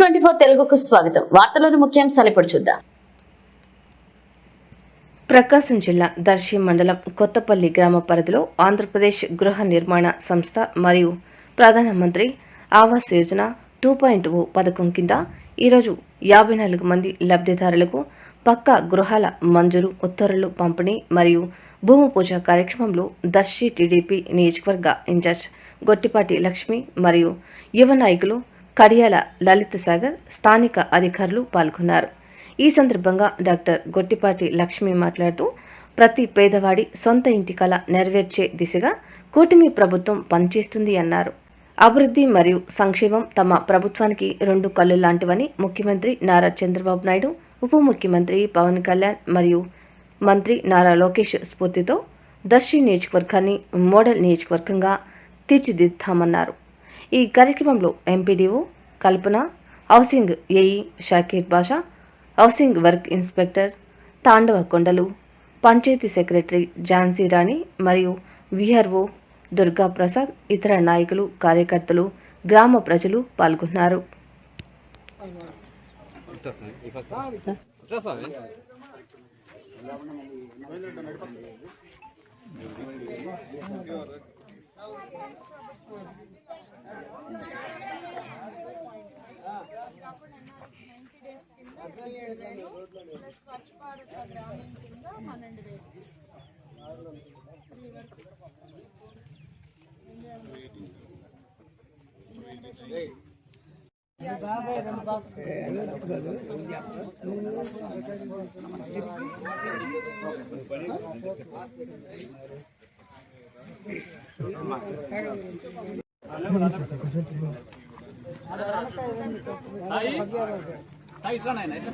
Twenty four తెలుగుకు స్వాగతం. వార్తలోని ముఖ్యాంశాలు ఇప్పుడు చూద్దాం. ప్రకాశం జిల్లా దర్శి మండలం కొత్తపల్లి గ్రామ పరిధిలో ఆంధ్రప్రదేశ్ గృహ నిర్మాణ సంస్థ మరియు ప్రధానమంత్రి Awas Yojana two point O పథకం కింద ఈరోజు యాభై నాలుగు మంది లబ్ధిదారులకు పక్కా గృహాల మంజూరు ఉత్తర్వులు పంపిణీ మరియు భూమి పూజ కార్యక్రమంలో దర్శి టీడీపీ నియోజకవర్గ ఇన్ఛార్జ్ గొట్టిపాటి లక్ష్మి మరియు యువ నాయకులు కడియాల లలిత్ సాగర్ స్థానిక అధికారులు పాల్గొన్నారు. ఈ సందర్భంగా డాక్టర్ గొట్టిపాటి లక్ష్మి మాట్లాడుతూ ప్రతి పేదవాడి సొంత ఇంటి కళ నెరవేర్చే దిశగా కూటమి ప్రభుత్వం పనిచేస్తుంది అన్నారు. అభివృద్ధి మరియు సంక్షేమం తమ ప్రభుత్వానికి రెండు కళ్ళు లాంటివని ముఖ్యమంత్రి నారా చంద్రబాబు నాయుడు ఉప ముఖ్యమంత్రి పవన్ కళ్యాణ్ మరియు మంత్రి నారా లోకేష్ స్ఫూర్తితో దర్శి నియోజకవర్గాన్ని మోడల్ నియోజకవర్గంగా తీర్చిదిద్దామన్నారు. ఈ కార్యక్రమంలో MPDO Kalpana housing AE Shakir Basha housing work inspector Tandava Kondalu panchayat secretary Jhansi రాణి మరియు విఆర్ఓ దుర్గా ప్రసాద్ ఇతర నాయకులు కార్యకర్తలు గ్రామ ప్రజలు పాల్గొన్నారు. డెబ్బై ఏడు వేలు ప్లస్ స్వచ్ఛ భారత్ గ్రామీణ కింద పన్నెండు వేలు త్రీ వరకు సాయి ఇట్లా ఇట్లా.